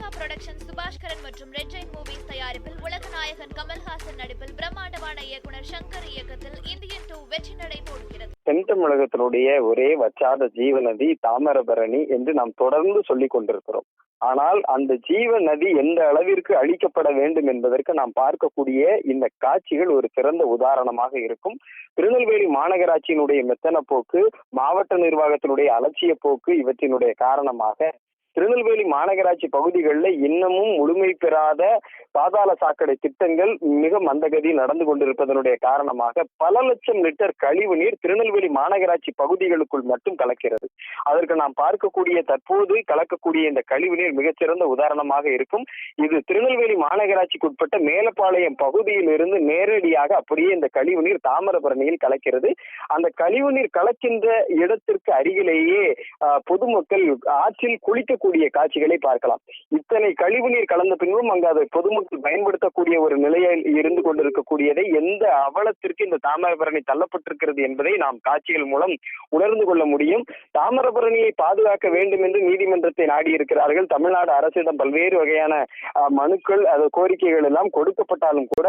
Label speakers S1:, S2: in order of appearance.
S1: Lyca production Subaskaran மற்றும் red Jain movies தயாரிப்பில் உலக நாயகன் கமல்ஹாசன் நடிப்பில் பிரம்மாண்டமான இயக்குனர் சங்கர் இயக்கத்தில் இந்தியன் டூ வெற்றி நடை போடுகிறது.
S2: தென் தமிழகத்தினுடைய ஒரே வற்றாத ஜீவநதி தாமிரபரணி என்று நாம் தொடர்ந்து சொல்லிக் கொண்டிருக்கிறோம். ஆனால் அந்த ஜீவ நதி எந்த அளவிற்கு அழிக்கப்பட வேண்டும் என்பதற்கு நாம் பார்க்கக்கூடிய இந்த காட்சிகள் ஒரு சிறந்த உதாரணமாக இருக்கும். திருநெல்வேலி மாநகராட்சியினுடைய மெத்தன போக்கு மாவட்ட நிர்வாகத்தினுடைய அலட்சிய போக்கு இவற்றினுடைய காரணமாக திருநெல்வேலி மாநகராட்சி பகுதிகளில் இன்னமும் முழுமை பெறாத பாதாள சாக்கடை திட்டங்கள் மிக மந்தகதியில் நடந்து கொண்டிருப்பதனுடைய காரணமாக பல லட்சம் லிட்டர் கழிவு நீர் திருநெல்வேலி மாநகராட்சி பகுதிகளுக்குள் மட்டும் கலக்கிறது. அதற்கு நாம் பார்க்கக்கூடிய தற்போது கலக்கக்கூடிய இந்த கழிவு நீர் மிகச்சிறந்த உதாரணமாக இருக்கும். இது திருநெல்வேலி மாநகராட்சிக்கு உட்பட்ட மேலப்பாளையம் பகுதியில் இருந்து நேரடியாக அப்படியே இந்த கழிவு நீர் தாமிரபரணியில் கலக்கிறது. அந்த கழிவு நீர் கலக்கின்ற இடத்திற்கு அருகிலேயே ஆஹ், பொதுமக்கள் ஆற்றில் குளிக்கக்கூடிய காட்சிகளை பார்க்கலாம். இத்தனை கழிவு நீர் கலந்த பின்பும் அங்கு அதை பொதுமக்கள் பயன்படுத்தக்கூடிய ஒரு நிலையில் இருந்து கொண்டிருக்கக்கூடியதை எந்த அவலத்திற்கு இந்த தாமிரபரணி தள்ளப்பட்டிருக்கிறது என்பதை நாம் காட்சிகள் மூலம் உணர்ந்து கொள்ள முடியும். தாமிரபரணியை பாதுகாக்க வேண்டும் என்று நீதிமன்றத்தை நாடியிருக்கிறார்கள். தமிழ்நாடு அரசிடம் பல்வேறு வகையான மனுக்கள் அது கோரிக்கைகள் எல்லாம் கொடுக்கப்பட்டாலும் கூட